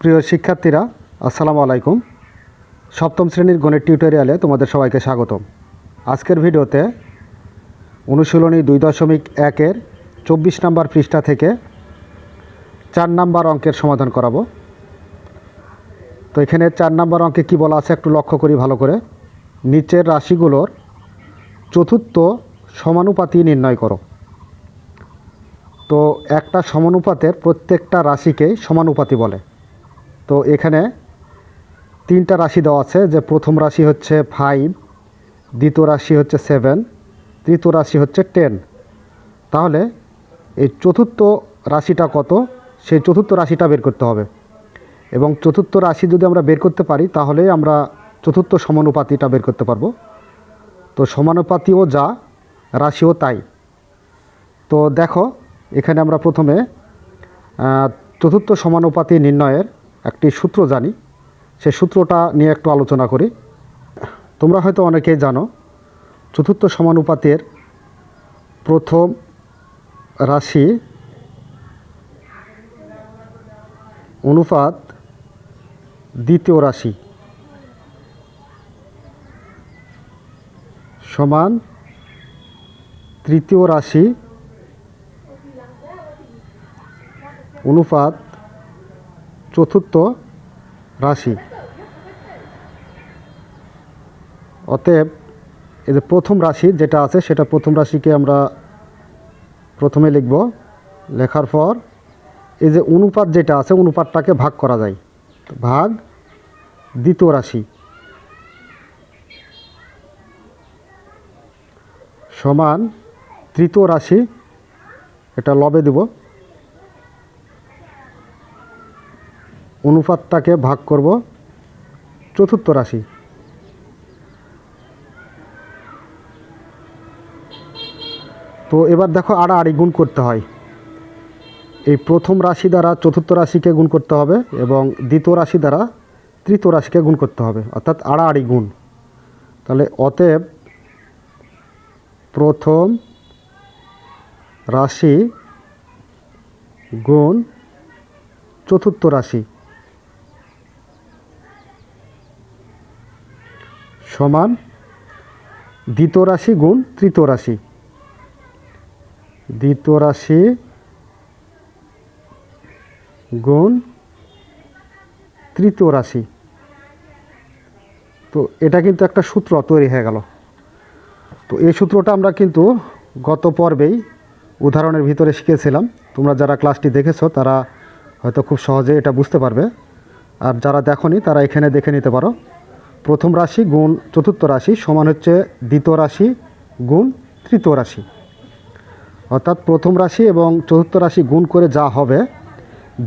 প্রিয় শিক্ষার্থীরা, আসসালামু আলাইকুম। সপ্তম শ্রেণির গণিত টিউটোরিয়ালে তোমাদের সবাইকে স্বাগতম। আজকের ভিডিওতে অনুশীলনী দুই দশমিক একের চব্বিশ নম্বর পৃষ্ঠা থেকে চার নাম্বার অঙ্কের সমাধান করাবো। তো এখানে চার নাম্বার অঙ্কে কি বলা আছে একটু লক্ষ্য করি ভালো করে। নিচের রাশিগুলোর চতুর্থ সমানুপাতি নির্ণয় করো। তো একটা সমানুপাতের প্রত্যেকটা রাশিকেই সমানুপাতি বলে। তো এখানে তিনটা রাশি দেওয়া আছে, যে প্রথম রাশি হচ্ছে ফাইভ দ্বিতীয় রাশি হচ্ছে সেভেন তৃতীয় রাশি হচ্ছে টেন তাহলে এই চতুর্থ রাশিটা কত? সেই চতুর্থ রাশিটা বের করতে হবে। এবং চতুর্থ রাশি যদি আমরা বের করতে পারি, তাহলে আমরা চতুর্থ সমানুপাতিটা বের করতে পারব। তো সমানুপাতিও যা, রাশিও তাই। তো দেখো, এখানে আমরা প্রথমে চতুর্থ সমানুপাতি নির্ণয়ের একটি সূত্র জানি। সেই সূত্রটা নিয়ে একটু আলোচনা করি। তোমরা হয়তো অনেকেই জানো, চতুর্থ সমানুপাতের প্রথম রাশি অনুপাত দ্বিতীয় রাশি সমান তৃতীয় রাশি অনুপাত চতুর্থ রাশি। অতএব যে প্রথম রাশি যেটা আছে, সেটা প্রথম রাশিকে আমরা প্রথমে লিখব। লেখার পর এই যে অনুপাত যেটা আছে, অনুপাতটাকে ভাগ করা যায়। ভাগ দ্বিতীয় রাশি। সমান তৃতীয় রাশি, এটা লবে দেব। অনুপাতটাকে ভাগ করব চতুর্থ রাশি। তো এবার দেখো আড়াআড়ি গুণ করতে হয়। এই প্রথম রাশি দ্বারা চতুর্থ রাশিকে গুণ করতে হবে এবং দ্বিতীয় রাশি দ্বারা তৃতীয় রাশিকে গুণ করতে হবে, অর্থাৎ আড়াআড়ি গুণ। তাহলে অতএব প্রথম রাশি গুণ চতুর্থ রাশি। সমান দ্বিতীয় রাশি গুণ তৃতীয় রাশি। দ্বিতীয় রাশি গুণ তৃতীয় রাশি। তো এটা কিন্তু একটা সূত্র তৈরি হয়ে গেল। তো এই সূত্রটা আমরা কিন্তু গত পর্বেই উদাহরণের ভিতরে শিখেছিলাম। তোমরা যারা ক্লাসটি দেখেছ, তারা হয়তো খুব সহজে এটা বুঝতে পারবে। আর যারা দেখনি, তারা এখানে দেখে নিতে পারো। প্রথম রাশি গুণ চতুর্থ রাশি সমান হচ্ছে দ্বিতীয় রাশি গুণ তৃতীয় রাশি। অর্থাৎ প্রথম রাশি এবং চতুর্থ রাশি গুণ করে যা হবে,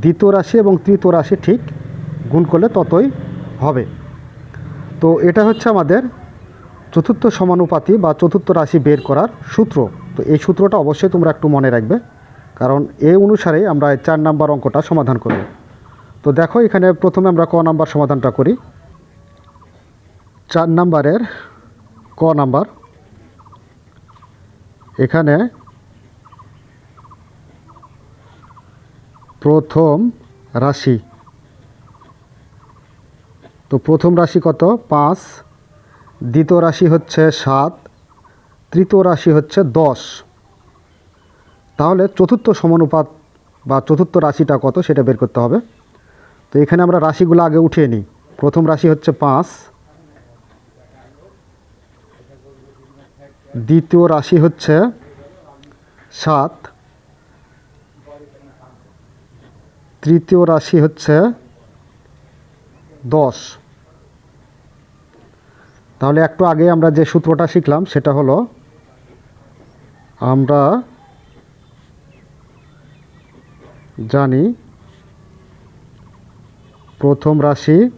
দ্বিতীয় রাশি এবং তৃতীয় রাশি ঠিক গুণ করলে ততই হবে। তো এটা হচ্ছে আমাদের চতুর্থ সমানুপাতি বা চতুর্থ রাশি বের করার সূত্র। তো এই সূত্রটা অবশ্যই তোমরা একটু মনে রাখবে, কারণ এই অনুসারে আমরা চার নাম্বার অঙ্কটা সমাধান করব। তো দেখো এখানে প্রথমে আমরা ক নাম্বার সমাধানটা করি। চার নাম্বারের ক নাম্বার। এখানে প্রথম রাশি। তো প্রথম রাশি কত? পাঁচ। দ্বিতীয় রাশি হচ্ছে সাত। তৃতীয় রাশি হচ্ছে দশ। তাহলে চতুর্থ সমানুপাত বা চতুর্থ রাশিটা কত সেটা বের করতে হবে। তো এখানে আমরা রাশিগুলো আগে উঠিয়ে নিই। প্রথম রাশি হচ্ছে পাঁচ। দ্বিতীয় রাশি হচ্ছে সাত। তৃতীয় রাশি হচ্ছে দশ। তাহলে একটু আগে আমরা যে সূত্রটা শিখলাম, সেটা হলো আমরা জানি প্রথম রাশি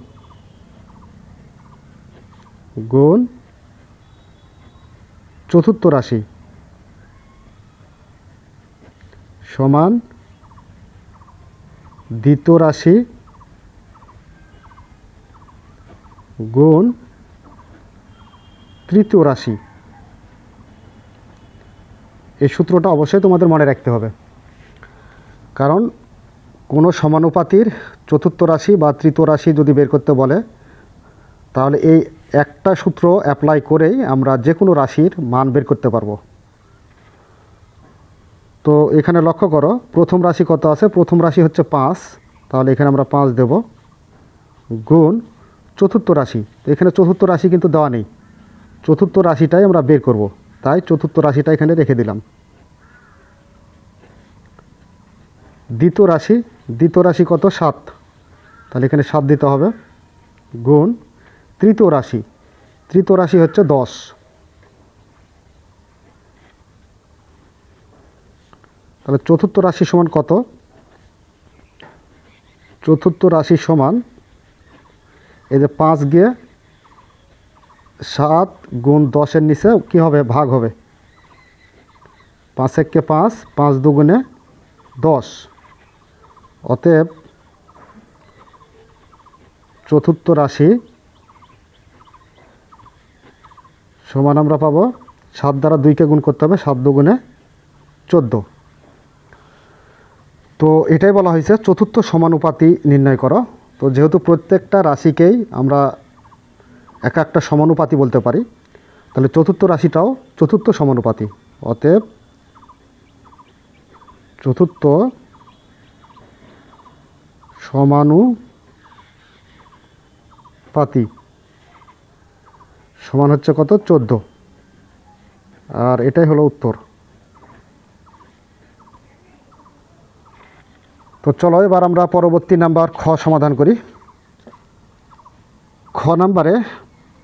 গুণ চতুর্থ রাশি সমান দ্বিতীয় রাশি গুণ তৃতীয় রাশি। এই সূত্রটা অবশ্যই তোমাদের মনে রাখতে হবে। কারণ কোনো সমানুপাতির চতুর্থ রাশি বা তৃতীয় রাশি যদি বের করতে বলে, তাহলে এই একটা সূত্র অ্যাপ্লাই করেই আমরা যে কোনো রাশির মান বের করতে পারব। তো এখানে লক্ষ্য করো, প্রথম রাশি কত আছে? প্রথম রাশি হচ্ছে পাঁচ। তাহলে এখানে আমরা পাঁচ দেব। গুণ চতুর্থ রাশি। এখানে চতুর্থ রাশি কিন্তু দেওয়া নেই। চতুর্থ রাশিটাই আমরা বের করব। তাই চতুর্থ রাশিটা এখানে রেখে দিলাম। দ্বিতীয় রাশি দ্বিতীয় রাশি কত? সাত। তাহলে এখানে সাত দিতে হবে। গুণ তৃতীয় রাশি। তৃতীয় রাশি হচ্ছে দশ। তাহলে চতুর্থ রাশি সমান কত? চতুর্থ রাশি সমান এই যে পাঁচ গিয়ে সাত গুণ দশের নিচে কি হবে? ভাগ হবে। পাঁচ এককে পাঁচ পাঁচ দুগুণে দশ। অতএব চতুর্থ রাশি সমান আমরা পাবো, সাত দ্বারা দুইকে গুণ করতে হবে, সাত দুগুণে চোদ্দ। তো এটাই বলা হয়েছে, চতুর্থ সমানুপাতি নির্ণয় করো। তো যেহেতু প্রত্যেকটা রাশিকেই আমরা এক একটা সমানুপাতি বলতে পারি, তাহলে চতুর্থ রাশিটাও চতুর্থ সমানুপাতি অতএব চতুর্থ সমানুপাতি। সমান হচ্ছে কত? চোদ্দ। আর এটাই হলো উত্তর। তো চলো এবার আমরা পরবর্তী নাম্বার খ সমাধান করি। খ নাম্বারে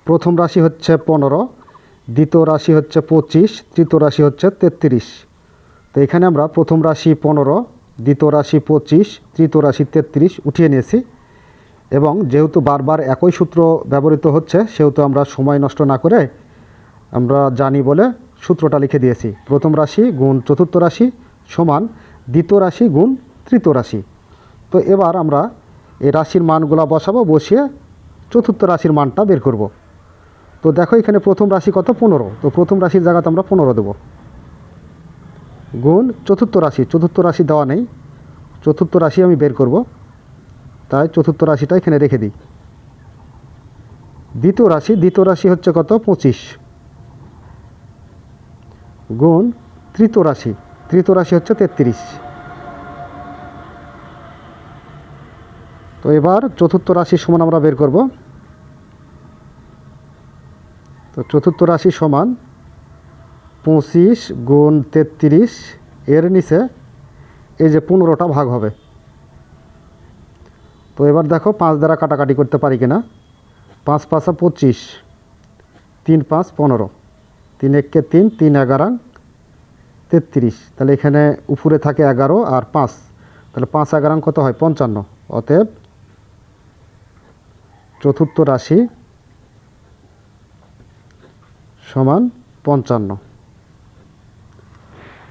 প্রথম রাশি হচ্ছে পনেরো, দ্বিতীয় রাশি হচ্ছে পঁচিশ, তৃতীয় রাশি হচ্ছে তেত্রিশ। তো এখানে আমরা প্রথম রাশি পনেরো, দ্বিতীয় রাশি পঁচিশ, তৃতীয় রাশি তেত্রিশ উঠিয়ে নিয়েছি। এবং যেহেতু বারবার একই সূত্র ব্যবহৃত হচ্ছে, সেহেতু আমরা সময় নষ্ট না করে আমরা জানি বলে সূত্রটা লিখে দিয়েছি। প্রথম রাশি গুণ চতুর্থ রাশি সমান দ্বিতীয় রাশি গুণ তৃতীয় রাশি। তো এবার আমরা এই রাশির মানগুলো বসাবো, বসিয়ে চতুর্থ রাশির মানটা বের করব। তো দেখো এখানে প্রথম রাশি কত? পনেরো। তো প্রথম রাশির জায়গাতে আমরা পনেরো দেবো। গুণ চতুর্থ রাশি। চতুর্থ রাশি দেওয়া নেই। চতুর্থ রাশি আমি বের করব। তাই চতুর্থ রাশিটা এখানে রেখে দিই। দ্বিতীয় রাশি দ্বিতীয় রাশি হচ্ছে কত? পঁচিশ। গুণ তৃতীয় রাশি। তৃতীয় রাশি হচ্ছে তেত্রিশ। তো এবার চতুর্থ রাশি সমান আমরা বের করব। তো চতুর্থ রাশি সমান পঁচিশ গুণ তেত্রিশ, এর নিচে এই যে পনেরোটা ভাগ হবে। তো এবার দেখো পাঁচ দ্বারা কাটাকাটি করতে পারি কিনা? পাঁচ পাঁচা পঁচিশ। তিন পাঁচ পনেরো। তিন এককে তিন তিন এগারো, তেত্রিশ। তাহলে এখানে উপরে থাকে এগারো আর পাঁচ। তাহলে পাঁচ এগারো কত হয়? পঞ্চান্ন। অতএব চতুর্থ রাশি সমান পঞ্চান্ন।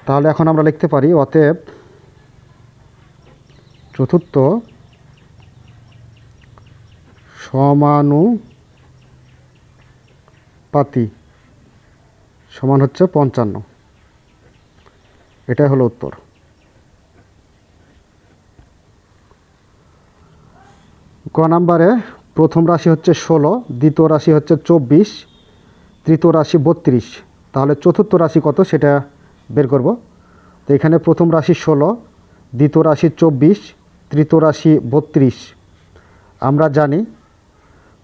তাহলে এখন আমরা লিখতে পারি, অতএব চতুর্থ সমানুপাতি সমান হচ্ছে পঞ্চান্ন। এটাই হলো উত্তর। ক নাম্বারে প্রথম রাশি হচ্ছে ষোলো, দ্বিতীয় রাশি হচ্ছে চব্বিশ, তৃতীয় রাশি বত্রিশ। তাহলে চতুর্থ রাশি কত সেটা বের করব। তো এখানে প্রথম রাশি ষোলো, দ্বিতীয় রাশি চব্বিশ, তৃতীয় রাশি বত্রিশ। আমরা জানি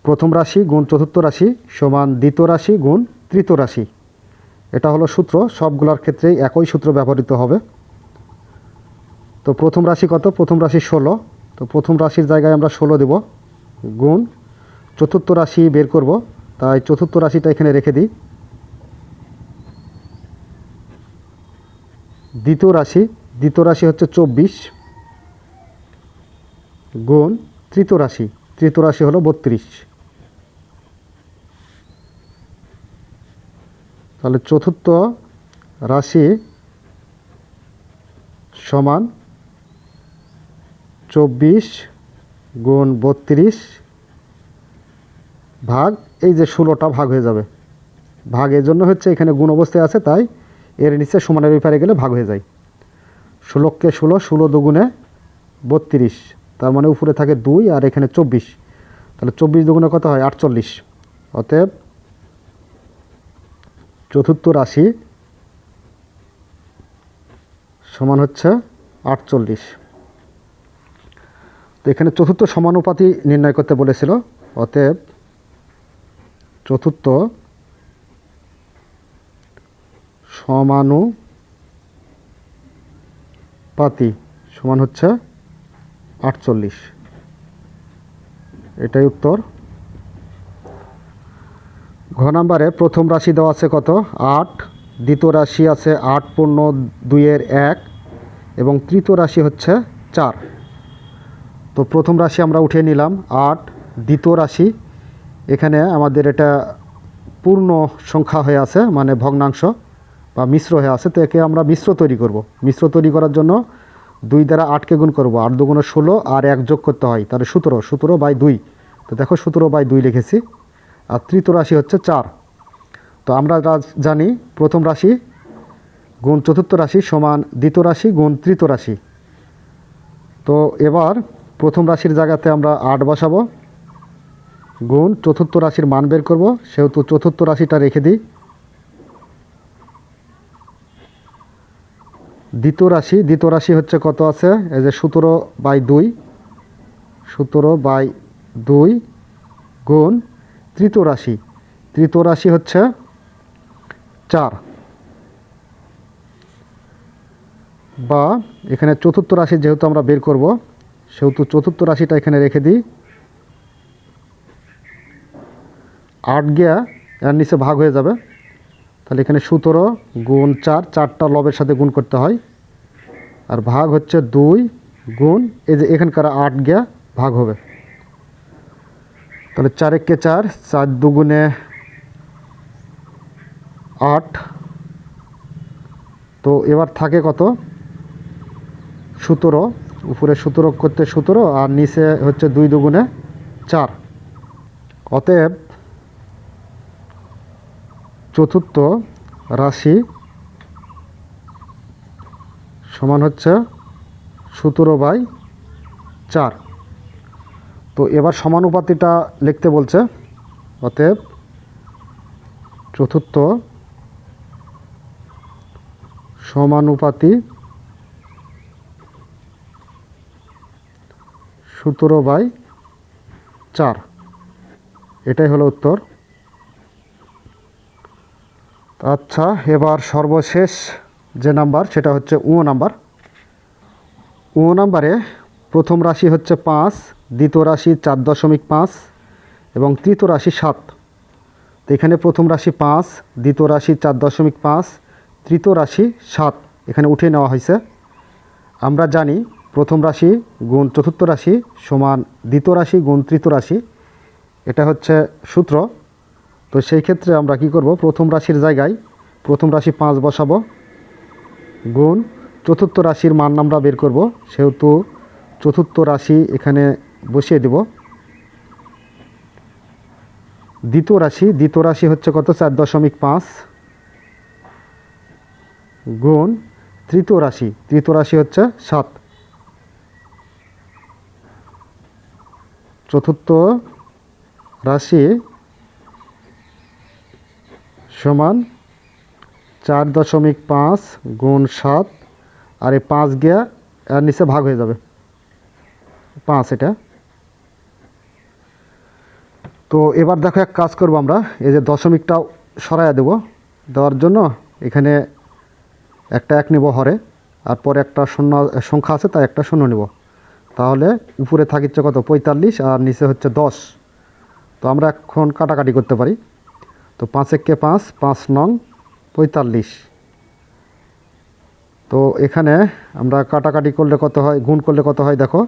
প্রথম রাশি গুণ চতুর্থ রাশি সমান দ্বিতীয় রাশি গুণ তৃতীয় রাশি। এটা হলো সূত্র, সবগুলোর ক্ষেত্রেই একই সূত্র ব্যবহৃত হবে। তো প্রথম রাশি কত? প্রথম রাশি ষোলো। তো প্রথম রাশির জায়গায় আমরা ষোলো দেব গুণ চতুর্থ রাশি বের করব। তাই চতুর্থ রাশিটা এখানে রেখে দিই। দ্বিতীয় রাশি দ্বিতীয় রাশি হচ্ছে চব্বিশ গুণ তৃতীয় রাশি। তৃতীয় রাশি হলো বত্রিশ। তাহলে চতুর্থ রাশি সমান চব্বিশ গুণ বত্রিশ ভাগ, এই যে ষোলোটা ভাগ হয়ে যাবে। ভাগ এর জন্য হচ্ছে এখানে গুণ অবস্থায় আছে, তাই এর নিচে সমানের ব্যাপারে গেলে ভাগ হয়ে যায়। ষোলোকে ষোলো ষোলো দুগুণে বত্রিশ, তার মানে উপরে থাকে দুই আর এখানে চব্বিশ। তাহলে চব্বিশ দুগুণে কত হয়? আটচল্লিশ। অতএব চতুর্থ রাশি সমান হচ্ছে আটচল্লিশ। তো এখানে চতুর্থ সমানুপাতি নির্ণয় করতে বলেছিল, অতএব চতুর্থ সমানুপাতি সমান হচ্ছে আটচল্লিশ। এটাই উত্তর। ঘ নাম্বারে প্রথম রাশি দেওয়া আছে কত? আট। দ্বিতীয় রাশি আছে আট, পূর্ণ দুইয়ের এক এবং তৃতীয় রাশি হচ্ছে চার। তো প্রথম রাশি আমরা উঠিয়ে নিলাম, আট। দ্বিতীয় রাশি, এখানে আমাদের এটা পূর্ণ সংখ্যা হয়ে আছে মানে ভগ্নাংশ বা মিশ্র হয়ে আছে, তো একে আমরা মিশ্র তৈরি করব। মিশ্র তৈরি করার জন্য দুই দ্বারা আটকে গুণ করব, আট দুগুণ ষোলো আর এক যোগ করতে হয়, তাহলে সতেরো সতেরো বাই দুই। তো দেখো সতেরো বাই দুই লিখেছি। আর তৃতীয় রাশি হচ্ছে চার। তো আমরা জানি, প্রথম রাশি গুণ চতুর্থ রাশি সমান দ্বিতীয় রাশি গুণ তৃতীয় রাশি। তো এবার প্রথম রাশির জায়গাতে আমরা আট বসাবো। গুণ চতুর্থ রাশির মান বের করব। সেহেতু চতুর্থ রাশিটা রেখে দিই। দ্বিতীয় রাশি দ্বিতীয় রাশি হচ্ছে কত আছে? এই যে সতেরো বাই দুই। সতেরো বাই দুই গুণ তৃতীয় রাশি তৃতীয় রাশি হচ্ছে চার। বা এখানে চতুর্থ রাশি যেহেতু আমরা বের করব, সেহেতু চতুর্থ রাশিটা এখানে রেখে দিই। আট গিয়া এর নিচে ভাগ হয়ে যাবে। তাহলে এখানে সতেরো গুণ চার, চারটা লবের সাথে গুণ করতে হয়। আর ভাগ হচ্ছে দুই গুণ, এই যে এখানকার আট গিয়া ভাগ হবে। তাহলে চার একে চার চার দুগুণে আট। তো এবার থাকে কত? সতেরো। উপরে সতেরো করতে সতেরো আর নিচে হচ্ছে দুই দুগুণে চার। অতএব চতুর্থ রাশি সমান হচ্ছে সতেরো বাই চার। তো এবার সমানুপাতিটা লিখতে বলছে। অতএব চতুর্থ সমানুপাতি সতেরো বাই চার। এটাই হলো উত্তর। আচ্ছা এবার সর্বশেষ যে নাম্বার, সেটা হচ্ছে উ নাম্বার। উ নাম্বারে প্রথম রাশি হচ্ছে পাঁচ, দ্বিতীয় রাশি চার দশমিক পাঁচ এবং তৃতীয় রাশি সাত। তো এখানে প্রথম রাশি পাঁচ, দ্বিতীয় রাশি চার দশমিক পাঁচ, তৃতীয় রাশি সাত। এখানে উঠিয়ে নেওয়া হয়েছে। আমরা জানি প্রথম রাশি গুণ চতুর্থ রাশি সমান দ্বিতীয় রাশি গুণ তৃতীয় রাশি। এটা হচ্ছে সূত্র। তো সেই ক্ষেত্রে আমরা কি করব? প্রথম রাশির জায়গায় প্রথম রাশি পাঁচ বসাবো। গুণ চতুর্থ রাশির মান আমরা বের করব। সেহেতু চতুর্থ রাশি এখানে বসিয়ে দেব। দ্বিতীয় রাশি দ্বিতীয় রাশি হচ্ছে কত? চার দশমিক পাঁচ। গুণ তৃতীয় রাশি তৃতীয় রাশি হচ্ছে সাত। চতুর্থ রাশি সমান চার দশমিক পাঁচ গুণ সাত, আর এই পাঁচ গিয়া এর নিচে ভাগ হয়ে যাবে। পাঁচ এটা। তো এবার দেখো এক কাজ করব আমরা, এই যে দশমিকটা সরাইয়া দেব দেওয়ার জন্য, এখানে একটা এক নেব হরে, আর পরে একটা শূন্য, সংখ্যা আছে তাই একটা শূন্য নেব। তাহলে উপরে থাকিচ্ছে কত? পঁয়তাল্লিশ, আর নিচে হচ্ছে দশ। তো আমরা এখন কাটাকাটি করতে পারি। তো পাঁচ একে পাঁচ পাঁচ নং, পঁয়তাল্লিশ। তো এখানে আমরা কাটাকাটি করলে কত হয়? গুণ করলে কত হয় দেখো?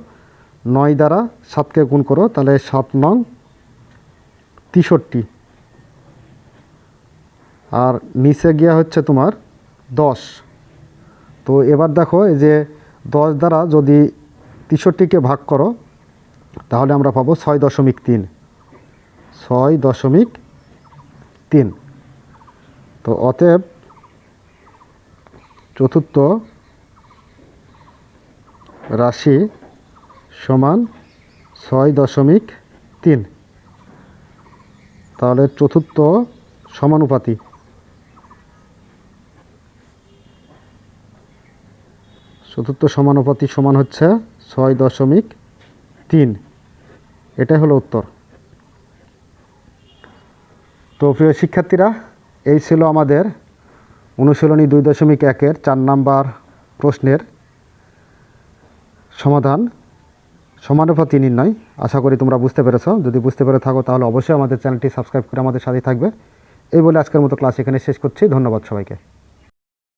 নয় দ্বারা সাতকে গুণ করো, তাহলে সাত নং তেষট্টি। আর নিচে গিয়া হচ্ছে তোমার দশ। তো এবার দেখো এই যে দশ দ্বারা যদি তেষট্টিকে ভাগ করো, তাহলে আমরা পাবো ছয় দশমিক তিন। ছয় দশমিক তিন। তো অতএব চতুর্থ রাশি সমান ছয় দশমিক তিন। তাহলে চতুর্থ সমানুপাতি। চতুর্থ সমানুপাতি সমান হচ্ছে ছয় দশমিক তিন। এটাই হলো উত্তর। তো প্রিয় শিক্ষার্থীরা, এই ছিল আমাদের অনুশীলনী দুই দশমিক একের চার নাম্বার প্রশ্নের সমাধান। সমানুপাতি নির্ণয়। আশা করি তোমরা বুঝতে পেরেছ। যদি বুঝতে পেরে থাকো, তাহলে অবশ্যই আমাদের চ্যানেলটি সাবস্ক্রাইব করে আমাদের সাথে থাকবে। এই বলে আজকের মতো ক্লাস এখানে শেষ করছি। ধন্যবাদ সবাইকে।